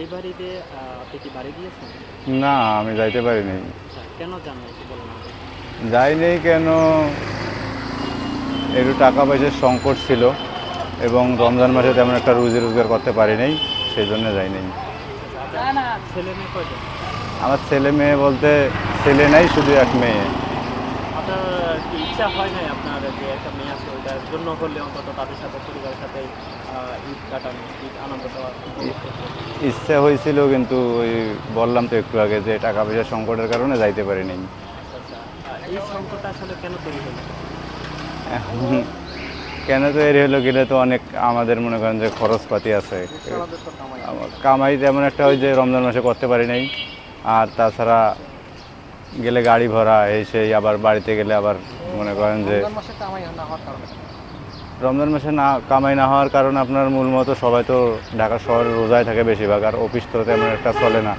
এই বাড়িতে আপনি কি বাড়ি দিয়েছেন? না আমি যাইতে পারিনি। আচ্ছা কেন যাইনি কেন? একটু টাকা পয়সার সংকট ছিল এবং রমজান মাসে তেমন একটা রুজি রোজগার করতে পারি নাই সেই জন্য যাইনি। ছেলে আমার ছেলে মেয়ে বলতে ছেলে নাই শুধু এক মেয়ে। আপনার ইচ্ছা হয় নাই আপনার যে একটা মেয়ে আছে ওইটার জন্য হলে অন্তত তাদের সাথে পরিবারের সাথে ঈদ কাটানো ঈদ আনন্দ ইচ্ছা হয়েছিল কিন্তু ওই বললাম তো একটু আগে যে টাকা পয়সার সংকটের কারণে যাইতে পারিনি। আচ্ছা আচ্ছা। এই সংকটটা আসলে কেন তৈরি হলো? কেন তো এর হলো গেলে তো অনেক আমাদের মনে করেন যে খরচপাতি আছে। কামাই তেমন একটা ওই যে রমজান মাসে করতে পারি নাই। আর তাছাড়া গেলে গাড়ি ভরা এই সেই আবার বাড়িতে গেলে আবার মনে করেন যে রমজান মাসে না কামাই না হওয়ার কারণে আপনার মূল মতো সবাই তো ঢাকা শহরে রোজায় থাকে বেশিরভাগ আর অফিস তো তেমন একটা চলে না।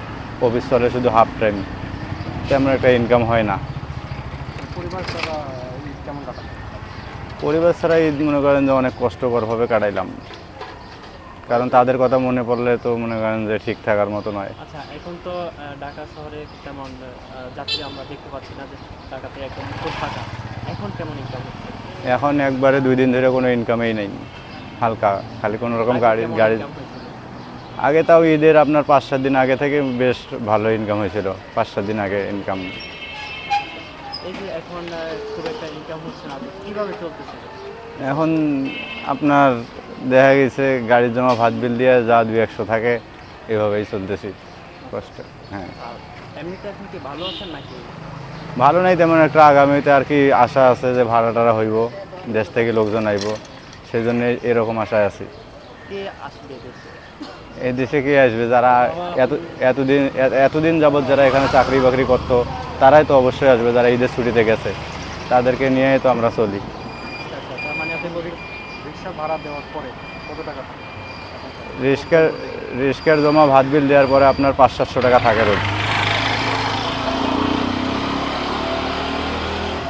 অফিস চলে শুধু হাফ টাইম তেমন একটা ইনকাম হয় না। পরিবার ছাড়া ঈদ মনে করেন যে অনেক কষ্টকরভাবে কাটাইলাম। কারণ তাদের কথা মনে পড়লে তো মনে করেন যে ঠিক থাকার মতো নয়। আচ্ছা এখন তো ঢাকা শহরে তেমন যাত্রী আমরা দেখতে পাচ্ছি না যে ঢাকাতে একদম খুব ফাঁকা। এখন কেমন ইনকাম হচ্ছে? এখন একবারে দুই দিন ধরে কোনো ইনকামেই নেই। হালকা খালি কোনো রকম গাড়ি গাড়ি আগে তাও ঈদের আপনার পাঁচ সাত দিন আগে থেকে বেশ ভালো ইনকাম হয়েছিল। পাঁচ সাত দিন আগে ইনকাম এই যে এখন খুব একটা ইনকাম হচ্ছে না কীভাবে চলতেছে এখন আপনার দেখা গেছে গাড়ির জমা ভাত বিল দিয়ে যা দুই একশো থাকে এভাবেই চলতেছি। কষ্ট হ্যাঁ। এমনিতে কি ভালো আছেন নাকি? ভালো নাই তেমন একটা আগামীতে আর কি আশা আছে যে ভাড়া টাড়া হইব দেশ থেকে লোকজন আইব সেই জন্য এরকম আশায় আছি। এই দেশে? কে আসবে? যারা এত এতদিন এতদিন যাবৎ যারা এখানে চাকরি বাকরি করতো তারাই তো অবশ্যই আসবে যারা ঈদের ছুটিতে গেছে। তাদেরকে নিয়েই তো আমরা চলি। মানে রিস্কার রিস্কার জমা ভাত বিল দেওয়ার পরে আপনার পাঁচ সাতশো টাকা থাকে রোজ।